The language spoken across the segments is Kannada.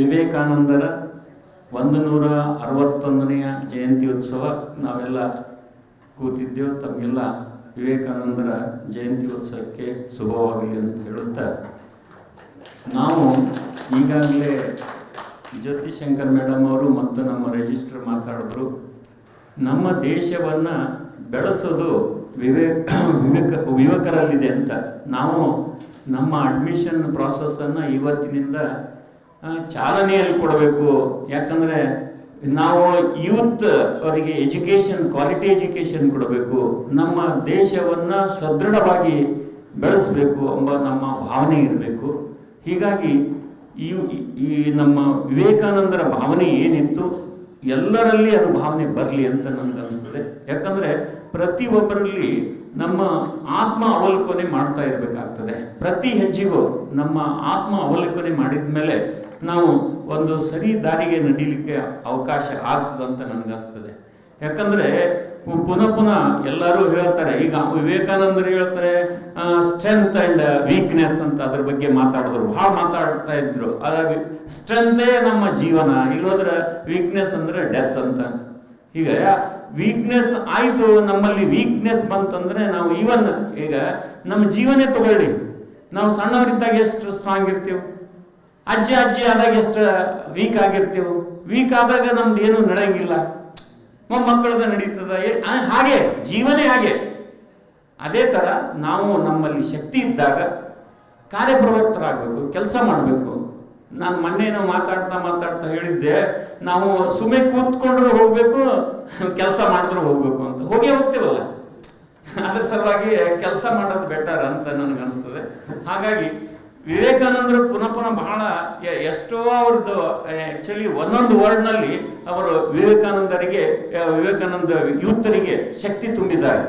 ವಿವೇಕಾನಂದರ ಒಂದು ನೂರ ಅರವತ್ತೊಂದನೆಯ ಜಯಂತಿ ಉತ್ಸವ ನಾವೆಲ್ಲ ಕೂತಿದ್ದೆವು. ತಮಗೆಲ್ಲ ವಿವೇಕಾನಂದರ ಜಯಂತಿ ಉತ್ಸವಕ್ಕೆ ಶುಭವಾಗಲಿ ಅಂತ ಹೇಳುತ್ತಾ. ನಾವು ಈಗಾಗಲೇ ಜ್ಯೋತಿ ಶಂಕರ್ ಮೇಡಮ್ ಅವರು ಮತ್ತು ನಮ್ಮ ರಿಜಿಸ್ಟ್ರ್ ಮಾತಾಡಿದ್ರು. ನಮ್ಮ ದೇಶವನ್ನು ಬೆಳೆಸೋದು ವಿವೇಕ ವಿವೇಕ ಯುವಕರಲ್ಲಿದೆ ಅಂತ. ನಾವು ನಮ್ಮ ಅಡ್ಮಿಷನ್ ಪ್ರಾಸೆಸ್ಸನ್ನು ಇವತ್ತಿನಿಂದ ಚಾಲನೆಯಲ್ಲಿ ಕೊಡಬೇಕು. ಯಾಕಂದರೆ ನಾವು ಯೂತ್ ಅವರಿಗೆ ಎಜುಕೇಷನ್, ಕ್ವಾಲಿಟಿ ಎಜುಕೇಷನ್ ಕೊಡಬೇಕು. ನಮ್ಮ ದೇಶವನ್ನು ಸದೃಢವಾಗಿ ಬೆಳೆಸಬೇಕು ಎಂಬ ನಮ್ಮ ಭಾವನೆ ಇರಬೇಕು. ಹೀಗಾಗಿ ಈ ಈ ನಮ್ಮ ವಿವೇಕಾನಂದರ ಭಾವನೆ ಏನಿತ್ತು, ಎಲ್ಲರಲ್ಲಿ ಅದು ಭಾವನೆ ಬರಲಿ ಅಂತ ನನಗೆ ಅನಿಸ್ತದೆ. ಯಾಕಂದರೆ ಪ್ರತಿಯೊಬ್ಬರಲ್ಲಿ ನಮ್ಮ ಆತ್ಮ ಅವಲೋಕನೆ ಮಾಡ್ತಾ ಇರಬೇಕಾಗ್ತದೆ. ಪ್ರತಿ ಹೆಜ್ಜೆಗೂ ನಮ್ಮ ಆತ್ಮ ಅವಲೋಕನೆ ಮಾಡಿದ ಮೇಲೆ ನಾವು ಒಂದು ಸರಿ ದಾರಿಗೆ ನಡೀಲಿಕ್ಕೆ ಅವಕಾಶ ಆಗ್ತದೆ ಅಂತ ನನಗನ್ಸ್ತದೆ. ಯಾಕಂದ್ರೆ ಪುನಃ ಪುನಃ ಎಲ್ಲರೂ ಹೇಳ್ತಾರೆ, ಈಗ ವಿವೇಕಾನಂದರು ಹೇಳ್ತಾರೆ ಸ್ಟ್ರೆಂತ್ ಅಂಡ್ ವೀಕ್ನೆಸ್ ಅಂತ ಅದ್ರ ಬಗ್ಗೆ ಮಾತಾಡಿದ್ರು. ಭಾಳ ಮಾತಾಡ್ತಾ ಇದ್ರು. ಅದಾಗಿ ಸ್ಟ್ರೆಂತೇ ನಮ್ಮ ಜೀವನ, ಇಲ್ಲೋದ್ರ ವೀಕ್ನೆಸ್ ಅಂದ್ರೆ ಡೆತ್ ಅಂತ. ಈಗ ವೀಕ್ನೆಸ್ ಆಯಿತು, ನಮ್ಮಲ್ಲಿ ವೀಕ್ನೆಸ್ ಬಂತಂದ್ರೆ ನಾವು ಈವನ್ ಈಗ ನಮ್ಮ ಜೀವನೇ ತಗೊಳ್ಳಿ. ನಾವು ಸಣ್ಣವರಿದ್ದಾಗ ಎಷ್ಟು ಸ್ಟ್ರಾಂಗ್ ಇರ್ತೀವಿ. ಅಜ್ಜಿ ಅಜ್ಜಿ ಆದಾಗ ಎಷ್ಟು ವೀಕ್ ಆಗಿರ್ತೀವಿ. ವೀಕ್ ಆದಾಗ ನಮ್ದು ಏನು ನಡೆಯಂಗಿಲ್ಲ. ಮೊಮ್ಮಕ್ಕಳದ ನಡೀತದ. ಹಾಗೆ, ಜೀವನೇ ಹಾಗೆ. ಅದೇ ಥರ ನಾವು ನಮ್ಮಲ್ಲಿ ಶಕ್ತಿ ಇದ್ದಾಗ ಕಾರ್ಯಪ್ರವೃತ್ತರಾಗಬೇಕು, ಕೆಲಸ ಮಾಡಬೇಕು. ನಾನು ಮೊನ್ನೇನೋ ಮಾತಾಡ್ತಾ ಮಾತಾಡ್ತಾ ಹೇಳಿದ್ದೆ, ನಾವು ಸುಮ್ಮನೆ ಕೂತ್ಕೊಂಡ್ರು ಹೋಗಬೇಕು, ಕೆಲಸ ಮಾಡಿದ್ರು ಹೋಗ್ಬೇಕು ಅಂತ. ಹೋಗೇ ಹೋಗ್ತೀವಲ್ಲ. ಅದ್ರ ಸಲುವಾಗಿ ಕೆಲಸ ಮಾಡೋದು ಬೆಟರ್ ಅಂತ ನನಗೆ ಅನಿಸ್ತದೆ ಹಾಗಾಗಿ ವಿವೇಕಾನಂದರು ಪುನಃ ಪುನಃ ಬಹಳ ಎಷ್ಟೋ ಅವ್ರದ್ದು ಆಕ್ಚುಲಿ ಒಂದೊಂದು ವರ್ಡ್ನಲ್ಲಿ ಅವರು ವಿವೇಕಾನಂದರಿಗೆ ವಿವೇಕಾನಂದ ಯೂತರಿಗೆ ಶಕ್ತಿ ತುಂಬಿದ್ದಾರೆ.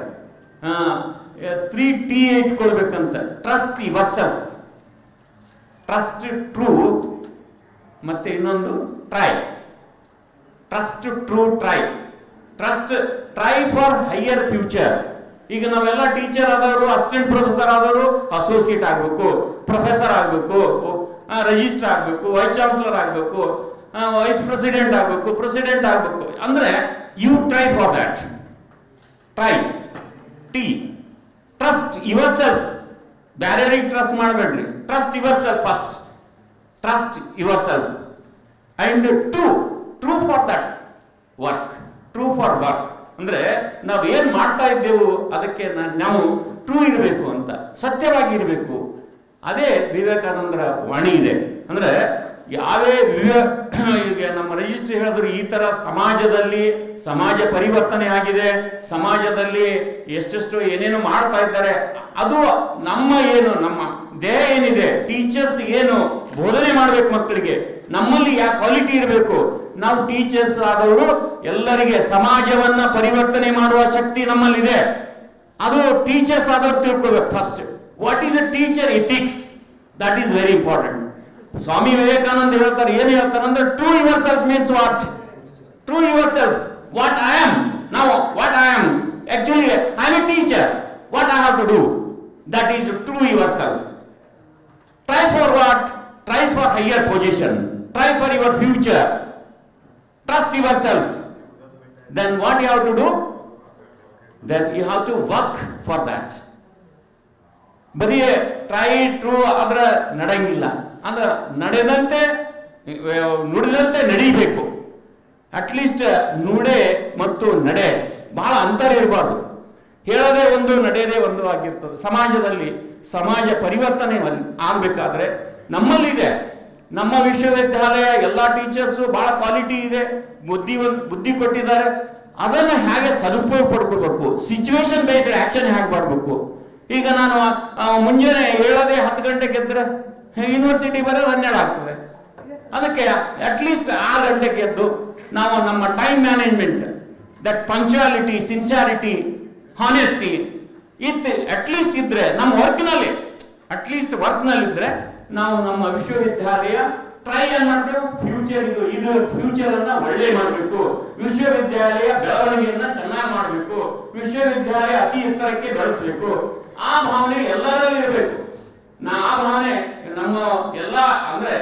ತ್ರೀ ಟಿ ಇಟ್ಕೊಳ್ಬೇಕಂತ. Trust yourself trust true ಮತ್ತೆ ಇನ್ನೊಂದು try trust true try trust try for higher future ಈಗ ನಾವೆಲ್ಲ ಟೀಚರ್ ಆದವರು ಅಸಿಸ್ಟೆಂಟ್ ಪ್ರೊಫೆಸರ್ ಆದವರು ಅಸೋಸಿಯೇಟ್ ಆಗಬೇಕು ಪ್ರೊಫೆಸರ್ ಆಗಬೇಕು ರಿಜಿಸ್ಟರ್ ಆಗಬೇಕು ವೈಸ್ ಚಾನ್ಸಲರ್ ಆಗಬೇಕು ವೈಸ್ ಪ್ರೆಸಿಡೆಂಟ್ ಆಗಬೇಕು ಪ್ರೆಸಿಡೆಂಟ್ ಆಗಬೇಕು. ಅಂದ್ರೆ you try for that try T trust yourself ಬ್ಯಾರಿಯರಿಗೆ trust ಮಾಡಬೇಡ್ರಿ. Trust yourself first trust yourself and true true for that work true for work ಅಂದ್ರೆ ನಾವು ಏನ್ ಮಾಡ್ತಾ ಇದ್ದೇವು ಅದಕ್ಕೆ ನಾವು ಟ್ರೂ ಇರಬೇಕು ಅಂತ, ಸತ್ಯವಾಗಿ ಇರಬೇಕು. ಅದೇ ವಿವೇಕಾನಂದರ ವಾಣಿ ಇದೆ. ಅಂದ್ರೆ ಯಾವೇ ವಿವೇಕ ನಮ್ಮ ರಿಜಿಸ್ಟ್ರಿ ಹೇಳಿದ್ರು ಈ ತರ ಸಮಾಜದಲ್ಲಿ ಸಮಾಜ ಪರಿವರ್ತನೆ ಆಗಿದೆ, ಸಮಾಜದಲ್ಲಿ ಎಷ್ಟೆಷ್ಟು ಏನೇನು ಮಾಡ್ತಾ ಇದ್ದಾರೆ. ಅದು ನಮ್ಮ ಏನು, ನಮ್ಮ ದೇಹ ಏನಿದೆ ಟೀಚರ್ಸ್ ಏನು ಬೋಧನೆ ಮಾಡ್ಬೇಕು ಮಕ್ಕಳಿಗೆ. ನಮ್ಮಲ್ಲಿ ಯಾವ ಕ್ವಾಲಿಟಿ ಇರಬೇಕು? ನಾವು ಟೀಚರ್ಸ್ ಆದವರು ಎಲ್ಲರಿಗೆ ಸಮಾಜವನ್ನ ಪರಿವರ್ತನೆ ಮಾಡುವ ಶಕ್ತಿ ನಮ್ಮಲ್ಲಿದೆ. ಅದು ಟೀಚರ್ಸ್ ಆದವರು ತಿಳ್ಕೊಬೇಕು first what is a teacher ethics that is very important Swami Vivekananda ಹೇಳ್ತಾರೆ, ಏನು ಹೇಳ್ತಾರೆ ಅಂದ್ರೆ true yourself means what true yourself what I am ನಾವು what I am actually I am a teacher what I have to do that is true yourself try for what try for higher position try for your future Trust yourself. Self then what have to to Then then you to to for that ಬರೀ ಟ್ರೈ ಟ್ರೂ ಆದ್ರೆ ನಡೆಯಂಗಿಲ್ಲ. ಅಂದ್ರೆ ನಡೆದಂತೆ, ನುಡಿದಂತೆ ನಡೀಬೇಕು. ಅಟ್ಲೀಸ್ಟ್ ನುಡೆ ಮತ್ತು ನಡೆ ಬಹಳ ಅಂತರ ಇರಬಾರ್ದು. ಹೇಳೋದೇ ಒಂದು, ನಡೆಯದೇ ಒಂದು ಆಗಿರ್ತದೆ. ಸಮಾಜದಲ್ಲಿ ಸಮಾಜ ಪರಿವರ್ತನೆ ಆಗ್ಬೇಕಾದ್ರೆ ನಮ್ಮಲ್ಲಿದೆ. ನಮ್ಮ ವಿಶ್ವವಿದ್ಯಾಲಯ ಎಲ್ಲ ಟೀಚರ್ಸು ಬಹಳ ಕ್ವಾಲಿಟಿ ಇದೆ, ಬುದ್ಧಿ ಬುದ್ಧಿ ಕೊಟ್ಟಿದ್ದಾರೆ. ಅದನ್ನು ಹೇಗೆ ಸದುಪಯೋಗ ಪಡ್ಕೋಬೇಕು ಸಿಚುವೇಶನ್ ಬೇಸ್ಡ್ ಆಕ್ಷನ್ ಹೇಗೆ ಮಾಡಬೇಕು? ಈಗ ನಾನು ಮುಂಜಾನೆ ಹೇಳೋದೇ ಹತ್ತು ಗಂಟೆಗೆ ಎದ್ರೆ ಯೂನಿವರ್ಸಿಟಿ ಬರೋದು ಹನ್ನೆರಡು ಆಗ್ತದೆ. ಅದಕ್ಕೆ ಅಟ್ಲೀಸ್ಟ್ ಆರು ಗಂಟೆಗೆ ಎದ್ದು ನಾವು ನಮ್ಮ time management that punctuality sincerity honesty ಇತ್ತು ಅಟ್ಲೀಸ್ಟ್ ಇದ್ರೆ, ನಮ್ಮ ವರ್ಕ್ನಲ್ಲಿ ಅಟ್ಲೀಸ್ಟ್ ವರ್ಕ್ನಲ್ಲಿ ಇದ್ರೆ ನಾವು ನಮ್ಮ ವಿಶ್ವವಿದ್ಯಾಲಯ ಟ್ರೈ ಏನ್ ಮಾಡ್ಬೇಕು ಫ್ಯೂಚರ್ ಇದು ಇದು ಫ್ಯೂಚರ್ ಅನ್ನ ಒಳ್ಳೆ ಮಾಡಬೇಕು. ವಿಶ್ವವಿದ್ಯಾಲಯ ಬೆಳವಣಿಗೆಯನ್ನ ಚೆನ್ನಾಗಿ ಮಾಡಬೇಕು. ವಿಶ್ವವಿದ್ಯಾಲಯ ಅತಿ ಎತ್ತರಕ್ಕೆ ಬೆಳೆಸಬೇಕು. ಆ ಭಾವನೆ ಎಲ್ಲರಲ್ಲಿ ಇರಬೇಕು. ನಾ, ಆ ಭಾವನೆ ನಮ್ಮ ಎಲ್ಲ, ಅಂದ್ರೆ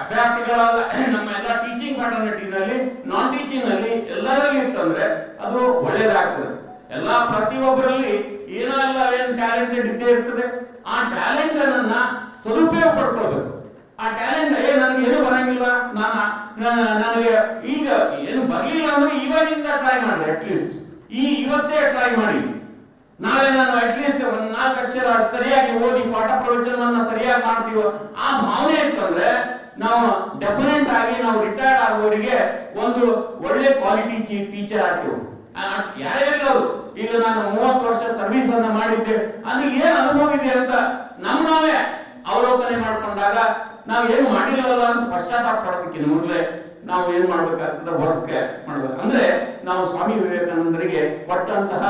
ಅಭ್ಯರ್ಥಿಗಳಲ್ಲ, ನಮ್ಮ ಎಲ್ಲ ಟೀಚಿಂಗ್ ಫ್ಯಾಟರ್ನಿಟಿನಲ್ಲಿ ನಾನ್ ಟೀಚಿಂಗ್ನಲ್ಲಿ ಎಲ್ಲರಲ್ಲಿ ಇತ್ತಂದ್ರೆ ಅದು ಒಳ್ಳೇದಾಗ್ತದೆ. ಎಲ್ಲ ಪ್ರತಿಯೊಬ್ಬರಲ್ಲಿ ಏನೋ ಇಲ್ಲ ಏನು ಟ್ಯಾಲೆಂಟೆಡ್ ಇದ್ದೇ ಇರ್ತದೆ, ಆ ಟ್ಯಾಲೆಂಟ್ ಅನ್ನ ಸದುಪಯೋಗ ಪಡ್ಕೊಳ್ಬೇಕು. ಆ ಟ್ಯಾಲೆಂಟ್ ಏ ನನಗೆ ಏನು ಬರಂಗಿಲ್ಲ ನಾನು, ನನಗೆ ಈಗ ಏನು ಬರಲಿಲ್ಲ ಅಂದ್ರೆ ಇವಾಗಿಂದ ಟ್ರೈ ಮಾಡಿ ಅಟ್ಲೀಸ್ಟ್ ಈ ಇವತ್ತೇ ಟ್ರೈ ಮಾಡಿ. ನಾಳೆ ನಾನು ಅಟ್ಲೀಸ್ಟ್ ಒಂದ್ ನಾಲ್ಕು ಅಕ್ಷರ ಸರಿಯಾಗಿ ಓದಿ ಪಾಠ ಪ್ರವಚನವನ್ನ ಸರಿಯಾಗಿ ಮಾಡ್ತೀವೋ? ಆ ಭಾವನೆ ಇತ್ತಂದ್ರೆ ನಾವು ಡೆಫಿನೆಂಟ್ ಆಗಿ ನಾವು ರಿಟೈರ್ಡ್ ಆಗುವವರಿಗೆ ಒಂದು ಒಳ್ಳೆ ಕ್ವಾಲಿಟಿ ಟೀಚರ್ ಆಗ್ತೀವಿ. ಯಾರ್ಯಾರು ಈಗ ನಾನು ಮೂವತ್ತು ವರ್ಷ ಸರ್ವಿಸ್ ಅನ್ನ ಮಾಡಿದ್ದೆ. ಅದು ಏನ್ ಅನುಭವ ಇದೆ ಅಂತ ನಮ್ ನಾವೇ ಅವಲೋಕನೆ ಮಾಡ್ಕೊಂಡಾಗ ನಾವು ಏನು ಮಾಡಿಲ್ಲಲ್ಲ ಅಂತ ಪಶ್ಚಾತ್ತಾಪ ಪಡೋದಕ್ಕಿಂತ ಮೊದಲೇ ನಾವು ಏನ್ ಮಾಡ್ಬೇಕಾಗ್ತದೆ? ವರ್ಕ್ ಮಾಡ್ಬೇಕು. ಅಂದ್ರೆ ನಾವು ಸ್ವಾಮಿ ವಿವೇಕಾನಂದರಿಗೆ ಕೊಟ್ಟಂತಹ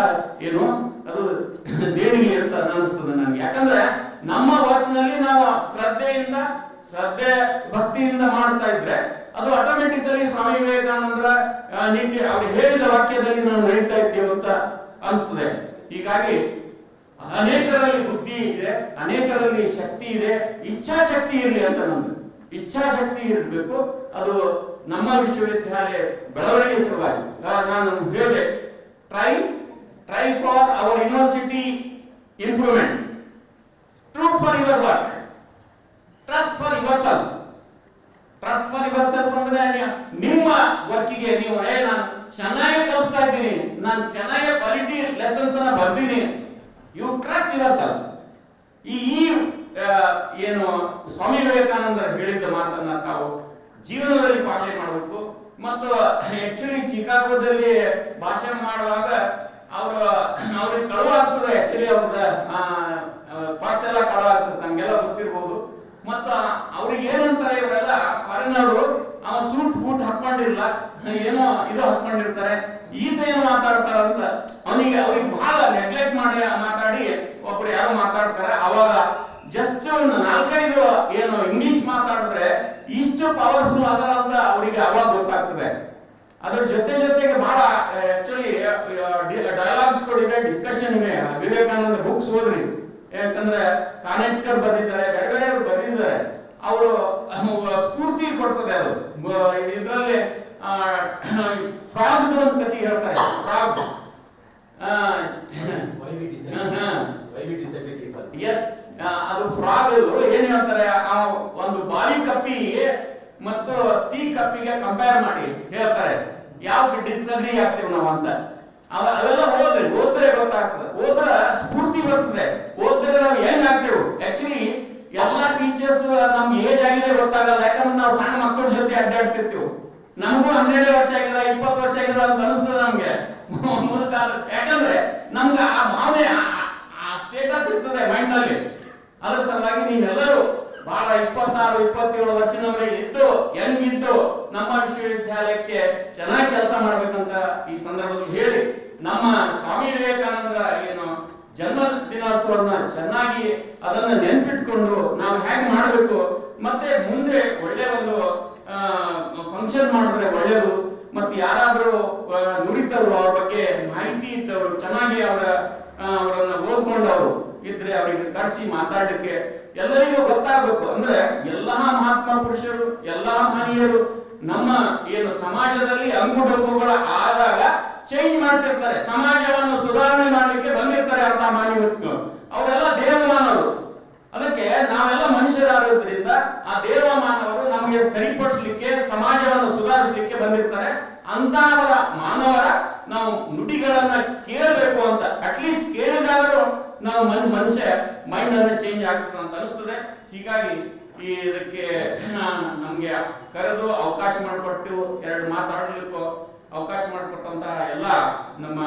ಏನು ಅದು ದೇಣಿಗೆ ಅಂತ ಅನಿಸ್ತದೆ ನನಗೆ. ಯಾಕಂದ್ರೆ ನಮ್ಮ ವರ್ಕ್ನಲ್ಲಿ ನಾವು ಶ್ರದ್ಧೆಯಿಂದ, ಶ್ರದ್ಧೆ, ಭಕ್ತಿಯಿಂದ ಮಾಡ್ತಾ ಇದ್ರೆ ಅದು ಆಟೋಮೆಟಿಕಲಿ ಸ್ವಾಮಿ ವಿವೇಕಾನಂದರ ನಿತ್ಯ ಅವ್ರು ಹೇಳಿದ ವಾಕ್ಯದಲ್ಲಿ ನಾವು ನಡೀತಾ ಇದ್ದೇವೆ ಅಂತ ಅನಿಸ್ತದೆ. ಹೀಗಾಗಿ ಅನೇಕರಲ್ಲಿ ಬುದ್ಧಿ ಇದೆ, ಅನೇಕರಲ್ಲಿ ಶಕ್ತಿ ಇದೆ, ಇಚ್ಛಾಶಕ್ತಿ ಇರಲಿ ಅಂತ ನಮ್ದು ಇಚ್ಛಾಶಕ್ತಿ ಇರಬೇಕು, ಅದು ನಮ್ಮ ವಿಶ್ವವಿದ್ಯಾಲಯ ಬೆಳವಣಿಗೆ ಸಲುವಾಗಿ. ನಾನು ಹೇಳಿದೆ. Try try for our university improvement true for your work trust for yourself trust for yourself ಅಂದ್ರೆ ನಿಮ್ಮ ವರ್ಕಿಗೆ ನೀವು, ಏ, ನಾನು ಚೆನ್ನಾಗಿ ಕಲಿಸ್ತಾ ಇದ್ದೀನಿ. ನಾನು ಚೆನ್ನಾಗಿ ಕ್ವಾಲಿಟಿ ಲೆಸನ್ಸ್ ಅನ್ನ ಬರ್ತೀನಿ ಯು ಟ್ರಸ್ಟ್ ಯುವರ್ ಸೆಲ್ಫ್ ಈ ಏನು ಸ್ವಾಮಿ ವಿವೇಕಾನಂದರು ಹೇಳಿದ ಮಾತನ್ನ ತಾವು ಜೀವನದಲ್ಲಿ ಪಾಲನೆ ಮಾಡಬೇಕು. ಮತ್ತು ಆಕ್ಚುಲಿ ಚಿಕಾಗೋದಲ್ಲಿ ಭಾಷಣ ಮಾಡುವಾಗ ಅವರು, ಅವ್ರಿಗೆ ಕಳುವಾಗ್ತದೆ ಆಕ್ಚುಲಿ ಅವ್ರದ ಪಾರ್ಟ್ಸ್ ಎಲ್ಲ ಕಳುವಾಗ್ತದೆ ತಮ್ಗೆಲ್ಲ ಗೊತ್ತಿರ್ಬೋದು. ಮತ್ತು ಅವ್ರಿಗೆ ಏನಂತಾರೆ ಇವರೆಲ್ಲ ಫಾರಿನರು ಅವ ಸೂಟ್ ಬೂಟ್ ಹಾಕೊಂಡಿರಲ್ಲ ಏನೋ ಇದು ಹಾಕೊಂಡಿರ್ತಾರೆ ಈತ ಏನು ಮಾತಾಡ್ತಾರ ಅಂತ ಅವನಿಗೆ ಅವ್ರಿಗೆ ಬಹಳ ನೆಗ್ಲೆಕ್ಟ್ ಮಾಡಿ ಮಾತಾಡಿ ಒಬ್ರು ಯಾರು ಮಾತಾಡ್ತಾರೆ. ಅವಾಗ ಜಸ್ಟ್ ಒಂದು ನಾಲ್ಕೈದು ಏನು ಇಂಗ್ಲಿಷ್ ಮಾತಾಡಿದ್ರೆ ಇಷ್ಟು ಪವರ್ಫುಲ್ ಅದರ ಅಂತ ಅವರಿಗೆ ಅವಾಗ ಗೊತ್ತಾಗ್ತದೆ. ಅದ್ರ ಜೊತೆ ಜೊತೆಗೆ ಬಹಳ ಆಕ್ಚುಲಿ ಡೈಲಾಗ್ಸ್ ಗಳಿವೆ ಡಿಸ್ಕಷನ್ ಇವೆ ವಿವೇಕಾನಂದ ಬುಕ್ಸ್ ಓದ್ರಿ. ಯಾಕಂದ್ರೆ ಕಾನೆಕ್ಟರ್ ಬರೆದಿದ್ದಾರೆ, ಬೇರೆ ಬೇರೆ ಬರೆದಿದ್ದಾರೆ. ಅವರು ಸ್ಫೂರ್ತಿ ಕೊಡ್ತದೆ ಅದು. ಇದರಲ್ಲಿ ಫ್ರಾಗ್ದು ಅಂತ ಕತಿ ಹೇಳ್ತಾರೆ. ಫ್ರಾಗ್? ಎಸ್ ಅದು ಫ್ರಾಗ್ ಏನ್ ಹೇಳ್ತಾರೆ? ಆ ಒಂದು ಬಾಲಿ ಕಪ್ಪಿ ಮತ್ತು ಸಿ ಕಪ್ಪಿಗೆ ಕಂಪೇರ್ ಮಾಡಿ ಹೇಳ್ತಾರೆ. ಯಾವ ಡಿಸ್ಅಗ್ರಿ ಆಗ್ತೀವಿ ನಾವು ಅಂತ. ಅದೆಲ್ಲ ಅವೆಲ್ಲ ಓದ್ರಿ ಓದ್ರೆ ಗೊತ್ತಾಗ್ತದೆ. ಓದ್ರ ಸ್ಫೂರ್ತಿ ಬರ್ತದೆ. ಓದ್ರೆ ನಾವು ಹೆಂಗ್ ಆಗ್ತೇವೆ? ಆಕ್ಚುಲಿ ಎಲ್ಲಾ ಟೀಚರ್ಸ್ ನಮ್ ಏಜ್ ಆಗಿದೆ ಗೊತ್ತಾಗಲ್ಲ. ಯಾಕಂದ್ರೆ ನಾವು ಸಣ್ಣ ಮಕ್ಕಳ ಜೊತೆ ಅಡ್ಡಾಡ್ತಿರ್ತೀವಿ. ನಮಗೂ ಹನ್ನೆರಡು ವರ್ಷ ಆಗಿದೆ, ಇಪ್ಪತ್ತು ವರ್ಷ ಆಗಿದೆ ಅಂತ ಅನಿಸ್ತದೆ ನಮ್ಗೆ. ಯಾಕಂದ್ರೆ ನಮ್ಗೆ ಆ ಭಾವನೆ, ಆ ಸ್ಟೇಟಸ್ ಇರ್ತದೆ ಮೈಂಡ್ನಲ್ಲಿ ಅದ್ರ ಸಲುವಾಗಿ ನೀವೆಲ್ಲರೂ ಬಹಳ ಇಪ್ಪತ್ತಾರು, ಇಪ್ಪತ್ತೇಳು ವರ್ಷದವರೆಗೆ ಇದ್ದು ಹೆಂಗಿದ್ದು ನಮ್ಮ ವಿಶ್ವವಿದ್ಯಾಲಯಕ್ಕೆ ಚೆನ್ನಾಗಿ ಕೆಲಸ ಮಾಡ್ಬೇಕಂತ ಈ ಸಂದರ್ಭದಲ್ಲಿ ಹೇಳಿ, ನಮ್ಮ ಸ್ವಾಮಿ ವಿವೇಕಾನಂದರ ಏನು ಜನ್ಮ ದಿನೋತ್ಸವನ್ನ ಚೆನ್ನಾಗಿ ಅದನ್ನ ನೆನ್ಪಿಟ್ಕೊಂಡು ನಾವು ಹೇಗೆ ಮಾಡಬೇಕು ಮತ್ತೆ ಮುಂದೆ ಒಳ್ಳೆ ಒಂದು ಫಂಕ್ಷನ್ ಮಾಡಿದ್ರೆ ಒಳ್ಳೆಯದು ಮತ್ತೆ ಯಾರಾದರೂ ಆ, ನುರಿತವರು ಅವ್ರ ಬಗ್ಗೆ ಮಾಹಿತಿ ಇದ್ದವರು ಚೆನ್ನಾಗಿ ಅವರ ಆ, ಅವರನ್ನ ಓದ್ಕೊಂಡವರು ಇದ್ರೆ ಅವರಿಗೆ ಕರೆಸಿ ಮಾತಾಡಲಿಕ್ಕೆ ಗೊತ್ತಾಗಬೇಕು ಅಂದ್ರೆ ಎಲ್ಲಾ ಮಹಾತ್ಮ ಪುರುಷರು, ಎಲ್ಲಾ ಮಹನೀಯರು ನಮ್ಮ ಏನು ಸಮಾಜದಲ್ಲಿ ಅಂಗುಡಂಗುಗಳ ಆದಾಗ ಚೇಂಜ್ ಮಾಡ್ತಿರ್ತಾರೆ. ಸಮಾಜವನ್ನು ಸುಧಾರಣೆ ಮಾಡ್ಲಿಕ್ಕೆ ಬಂದಿರ್ತಾರೆ ಅಂತ ವ್ಯಕ್ತಿಗಳು. ಅವರೆಲ್ಲ ದೇವಮಾನವರು. ಅದಕ್ಕೆ ನಾವೆಲ್ಲ ಮನುಷ್ಯರಾಗಿರೋದ್ರಿಂದ ಆ ದೇವಮಾನವರು ನಮಗೆ ಸರಿಪಡಿಸಲಿಕ್ಕೆ, ಸಮಾಜವನ್ನು ಸುಧಾರಿಸಲಿಕ್ಕೆ ಬಂದಿರ್ತಾರೆ. ಅಂತಹವರ ಮಾನವರ ನಾವು ನುಡಿಗಳನ್ನ ಕೇಳಬೇಕು ಅಂತ ಅಟ್ಲೀಸ್ಟ್ ಕೇಳಿದಾದರೂ ನಾವು ಮನ್, ಮನುಷ್ಯ ಮೈಂಡ್ ಅನ್ನ ಚೇಂಜ್ ಆಗ್ತದೆ ಅಂತ ಅನಿಸ್ತದೆ. ಹೀಗಾಗಿ ಈ ಇದಕ್ಕೆ ನಮ್ಗೆ ಕರೆದು ಅವಕಾಶ ಮಾಡಿಕೊಟ್ಟು ಎರಡು ಮಾತಾಡಲಿಕ್ಕೂ ಅವಕಾಶ ಮಾಡಿಕೊಟ್ಟಂತಹ ಎಲ್ಲ ನಮ್ಮ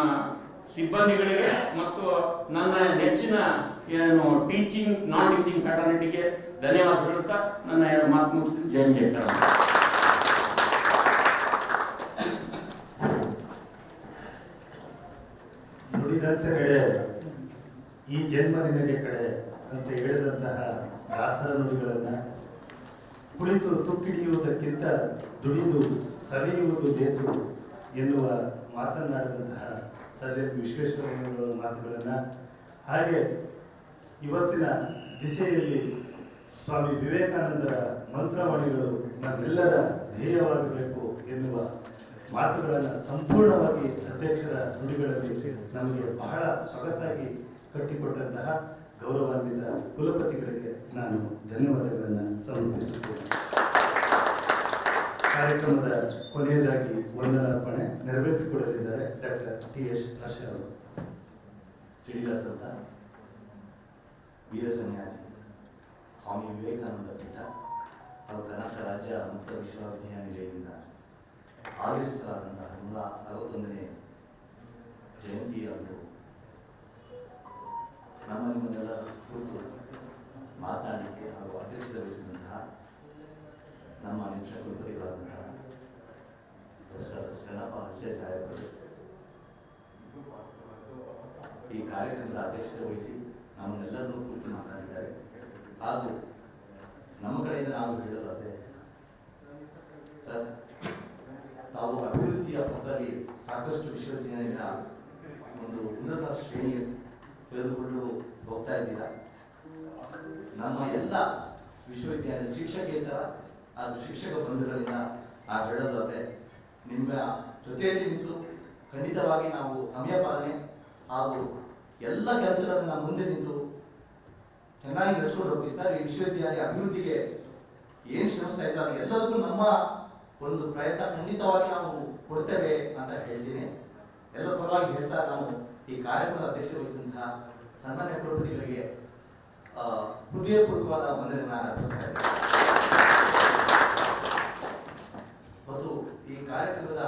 ಸಿಬ್ಬಂದಿಗಳಿಗೆ ಮತ್ತು ನನ್ನ ನೆಚ್ಚಿನ ಏನು ಟೀಚಿಂಗ್ ನಾನ್ ಟೀಚಿಂಗ್ ಫ್ಯಾಟರ್ನಿಟಿಗೆ ಧನ್ಯವಾದ ಹೇಳುತ್ತಾ ನನ್ನ ಎರಡು ಮಾತು ಮುಗಿಸ್ತೀನಿ. ಜೈ ಜಯಕಾರ ನುಡಿದಂತೆ ನಡೆ ಈ ಜನ್ಮ ನಿನಗೆ ಕಡೆ ಅಂತ ಹೇಳಿದಂತಹ ದಾಸರ ನುಡಿಗಳನ್ನು ಕುಳಿತು ತುಕ್ಕಿಡಿಯುವುದಕ್ಕಿಂತ ದುಡಿದು ಸವಿಯುವುದು ಬೇಸು ಎನ್ನುವ ಮಾತನಾಡಿದಂತಹ ಸರ್ ಎಂ ವಿಶ್ವೇಶ್ವರಯ್ಯನವರ ಮಾತುಗಳನ್ನ ಹಾಗೆ ಇವತ್ತಿನ ದಿಸೆಯಲ್ಲಿ ಸ್ವಾಮಿ ವಿವೇಕಾನಂದರ ಮಂತ್ರವಾಣಿಗಳು ನಮ್ಮೆಲ್ಲರ ಧ್ಯೇಯವಾಗಬೇಕು ಎನ್ನುವ ಮಾತುಗಳನ್ನು ಸಂಪೂರ್ಣವಾಗಿ ಅಧ್ಯಕ್ಷರ ನುಡಿಗಳಲ್ಲಿ ನಮಗೆ ಬಹಳ ಸೊಗಸಾಗಿ ಕಟ್ಟಿಕೊಟ್ಟಂತಹ ಗೌರವಾನ್ವಿತ ಕುಲಪತಿಗಳಿಗೆ ನಾನು ಧನ್ಯವಾದಗಳನ್ನು ಸಮರ್ಪಿಸುತ್ತೇನೆ ಕಾರ್ಯಕ್ರಮದ ಕೊನೆಯದಾಗಿ ವಂದನಾರ್ಪಣೆ ನೆರವೇರಿಸಿಕೊಡಲಿದ್ದಾರೆ ಡಾಕ್ಟರ್ ಟಿ ಎಸ್ ಹರ್ಷ ಅವರು. ಸಿಡಿಲ ಸಂತ ವೀರ ಸನ್ಯಾಸಿ ಸ್ವಾಮಿ ವಿವೇಕಾನಂದ ಪೀಠ ಹಾಗೂ ಕರ್ನಾಟಕ ರಾಜ್ಯ ಮುಕ್ತ ವಿಶ್ವವಿದ್ಯಾನಿಲಯದಿಂದ ಆಯೋಜಿಸಲಾದಂತಹ ನೂರ ಅರವತ್ತೊಂದನೇ ಜಯಂತಿಯಂದು ನಮ್ಮ ನಿಮ್ಮನ್ನೆಲ್ಲ ಕುರಿತು ಮಾತನಾಡಲಿಕ್ಕೆ ಹಾಗೂ ಅಧ್ಯಕ್ಷತೆ ವಹಿಸಿದಂತಹ ನಮ್ಮ ನೆಚ್ಚಿನ ಕುಲಪತಿಗಳಾದಂತಹ ಪ್ರೊಫೆಸರ್ ಶರಣಪ್ಪ ಹರ್ಷೆ ಸಾಹೇಬರು. ಈ ಕಾರ್ಯಕ್ರಮದ ಅಧ್ಯಕ್ಷತೆ ವಹಿಸಿ ನಮ್ಮನ್ನೆಲ್ಲರನ್ನೂ ಕುರಿತು ಮಾತನಾಡಿದ್ದಾರೆ. ಹಾಗೂ ನಮ್ಮ ಕಡೆಯಿಂದ ನಾವು ಹೇಳೋದಾದರೆ, ಸರ್, ತಾವು ಅಭಿವೃದ್ಧಿಯ ಪಥದಲ್ಲಿ ಸಾಕಷ್ಟು ವಿಶ್ವವಿದ್ಯಾನಿಲಯ ವಿಶ್ವವಿದ್ಯಾಲಯ ಶಿಕ್ಷಕೇತರ ಅದು ಶಿಕ್ಷಕ ಬಂದಿರಲಿಲ್ಲ ಆ ಹೇಳೋದಾದ್ರೆ ನಿಮ್ಮ ಜೊತೆಯಲ್ಲಿ ನಿಂತು ಖಂಡಿತವಾಗಿ ನಾವು ಸಮಯ ಪಾಲನೆ ಹಾಗೂ ಎಲ್ಲ ಕೆಲಸಗಳನ್ನು ಮುಂದೆ ನಿಂತು ಚೆನ್ನಾಗಿ ನಡೆಸ್ಕೊಂಡು ಹೋಗ್ತೀವಿ. ಸರ್ ಈ ವಿಶ್ವವಿದ್ಯಾಲಯ ಅಭಿವೃದ್ಧಿಗೆ ಏನು ಶ್ರಮಿಸ್ತಾ ಇದ್ದಾರೆ ಎಲ್ಲದಕ್ಕೂ ನಮ್ಮ ಒಂದು ಪ್ರಯತ್ನ ಖಂಡಿತವಾಗಿ ನಾವು ಕೊಡ್ತೇವೆ ಅಂತ ಹೇಳ್ತೀನಿ. ಎಲ್ಲರ ಪರವಾಗಿ ಹೇಳ್ತಾ ನಾನು ಈ ಕಾರ್ಯಕ್ರಮದ ಅಧ್ಯಕ್ಷ ವಹಿಸಿದಂತಹ ಸನ್ಮಾನ್ಯ ಕುಲಪತಿಗಳಿಗೆ ಆ, ಹೃದಯಪೂರ್ವಕವಾದ ವಂದನೆಯನ್ನು ಅರ್ಪಿಸ್ತಾ ಇದ್ದೇನೆ. ಮತ್ತು ಈ ಕಾರ್ಯಕ್ರಮದ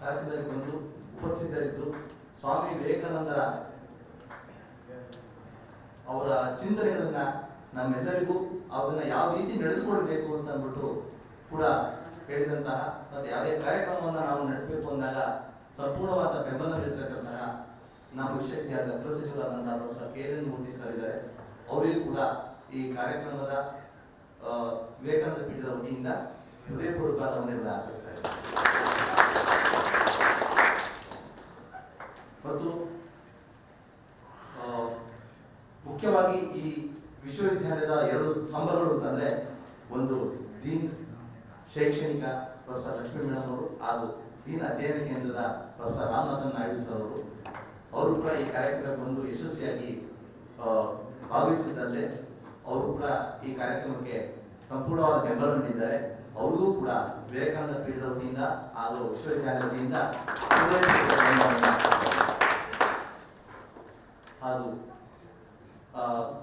ಕಾರ್ಯಕ್ರಮದಲ್ಲಿ ಬಂದು ಉಪಸ್ಥಿತರಿದ್ದು ಸ್ವಾಮಿ ವಿವೇಕಾನಂದರ ಅವರ ಚಿಂತನೆಗಳನ್ನು ನಮ್ಮೆಲ್ಲರಿಗೂ ಅದನ್ನ ಯಾವ ರೀತಿ ನಡೆದುಕೊಳ್ಬೇಕು ಅಂತ ಅಂದ್ಬಿಟ್ಟು ಕೂಡ ಹೇಳಿದಂತಹ ಮತ್ತು ಯಾವುದೇ ಕಾರ್ಯಕ್ರಮವನ್ನು ನಾವು ನಡೆಸಬೇಕು ಅಂದಾಗ ಸಂಪೂರ್ಣವಾದ ಬೆಂಬಲ ನೀಡತಕ್ಕಂತಹ ನಮ್ಮ ವಿಶ್ವವಿದ್ಯಾಲಯದ ಕುಲಸಚಿವರಾದಂತಹ professor K N Murthy sir ಇದ್ದಾರೆ ಅವರಿಗೂ ಕೂಡ ಈ ಕಾರ್ಯಕ್ರಮದ ವಿವೇಕಾನಂದ ಪೀಠದ ವತಿಯಿಂದ ಹೃದಯಪೂರ್ವಕವಾದ ಮನೆಗಳನ್ನು ಅರ್ಪಿಸ್ತಾ ಇದ್ದಾರೆ ಮತ್ತು ಮುಖ್ಯವಾಗಿ ಈ ವಿಶ್ವವಿದ್ಯಾಲಯದ ಎರಡು ಸ್ತಂಭಗಳು ಅಂತಂದ್ರೆ ಒಂದು ದೀನ್ ಶೈಕ್ಷಣಿಕ ಪ್ರೊಫೆಸರ್ ಲಕ್ಷ್ಮೀ ಮೇಡಮ್ ಅವರು, ಹಾಗೂ ದೀನ್ ಅಧ್ಯಯನ ಕೇಂದ್ರದ ಪ್ರೊಫೆಸರ್ ರಾಮನಾಥನ್ ನಾಯ್ಡು ಸರ್ ಅವರು. ಅವರು ಕೂಡ ಈ ಕಾರ್ಯಕ್ರಮಕ್ಕೆ ಬಂದು ಯಶಸ್ವಿಯಾಗಿ ಭಾಗವಹಿಸಿದ್ದಲ್ಲದೆ ಅವರು ಕೂಡ ಈ ಕಾರ್ಯಕ್ರಮಕ್ಕೆ ಸಂಪೂರ್ಣವಾದ ಬೆಂಬಲ ನೀಡಿದ್ದಾರೆ. ಅವ್ರಿಗೂ ಕೂಡ ವಿವೇಕಾನಂದ ಪೀಠದ ವತಿಯಿಂದ ಹಾಗೂ ವಿಶ್ವವಿದ್ಯಾಲಯದಿಂದ ಹಾಗೂ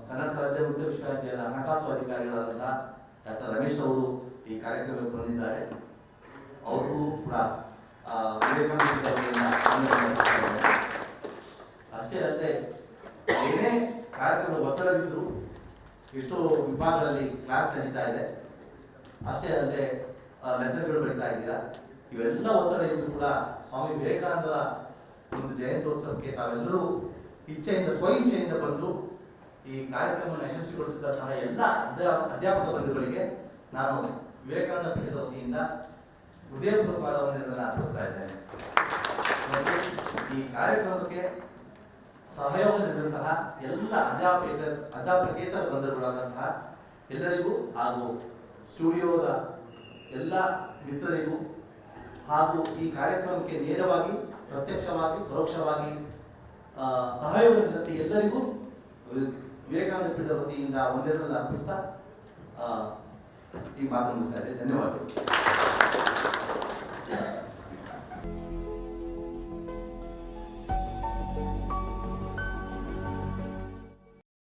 ಕರ್ನಾಟಕ ರಾಜ್ಯ ಮುಕ್ತ ವಿಶ್ವವಿದ್ಯಾಲಯದ ಹಣಕಾಸು ಅಧಿಕಾರಿಗಳಾದಂತಹ ಡಾಕ್ಟರ್ ರಮೇಶ್ ಅವರು ಈ ಕಾರ್ಯಕ್ರಮಕ್ಕೆ ಬಂದಿದ್ದಾರೆ. ಅವ್ರಿಗೂ ಕೂಡ ವಿವೇಕಾನಂದ ಪೀಠದ ವತಿಯಿಂದ ವಂದನೆಗಳನ್ನು ಸಲ್ಲಿಸ್ತಾ ಇದ್ದೇನೆ. ಅಷ್ಟೇ ಅಲ್ಲದೆ, ಏನೇ ಕಾರ್ಯಕ್ರಮದ ಒತ್ತಡವಿದ್ದರೂ ಎಷ್ಟೋ ವಿಭಾಗಗಳಲ್ಲಿ ಕ್ಲಾಸ್ ನಡೀತಾ ಇದೆ. ಅಷ್ಟೇ ಅಲ್ಲದೆ ಮೆಸೇಜ್ಗಳು ಬರಿತಾ ಇದ್ದೀರಾ? ಇವೆಲ್ಲ ಒತ್ತಡ ಇದ್ದು ಕೂಡ ಸ್ವಾಮಿ ವಿವೇಕಾನಂದರ ಒಂದು ಜಯಂತ್ಯೋತ್ಸವಕ್ಕೆ ತಾವೆಲ್ಲರೂ ಇಚ್ಛೆಯಿಂದ ಸ್ವ ಇಚ್ಛೆಯಿಂದ ಬಂದು ಈ ಕಾರ್ಯಕ್ರಮವನ್ನು ಯಶಸ್ವಿಗೊಳಿಸಿದಂತಹ ಎಲ್ಲ ಅಧ್ಯಾಪ ಅಧ್ಯಾಪಕ ಬಂಧುಗಳಿಗೆ ನಾನು ವಿವೇಕಾನಂದ ಪೀಠದ ವತಿಯಿಂದ ಹೃದಯಪೂರ್ವಕವಾದ ವಂದನೆಗಳನ್ನು ಅರ್ಪಿಸ್ತಾ ಇದ್ದೇನೆ. ಈ ಕಾರ್ಯಕ್ರಮಕ್ಕೆ ಸಹಯೋಗ ನೀಡಿದಂತಹ ಎಲ್ಲ ಅಧ್ಯಾಪಕ ಅಧ್ಯಾಪಕೇತರ ಬಂಧುಗಳಾದಂತಹ ಎಲ್ಲರಿಗೂ ಹಾಗೂ ಸ್ಟುಡಿಯೋದ ಎಲ್ಲ ಮಿತ್ರರಿಗೂ ಹಾಗೂ ಈ ಕಾರ್ಯಕ್ರಮಕ್ಕೆ ನೇರವಾಗಿ, ಪ್ರತ್ಯಕ್ಷವಾಗಿ, ಪರೋಕ್ಷವಾಗಿ ಸಹಯೋಗ ನೀಡಿದಂತೆ ಎಲ್ಲರಿಗೂ ವಿವೇಕಾನಂದ ಪೀಠದ ವತಿಯಿಂದ ಒಂದೇ ಅರ್ಪಿಸ್ತಾ ಈ ಮಾತನ್ನು ಮುಗಿಸ್ತಾ ಧನ್ಯವಾದಗಳು.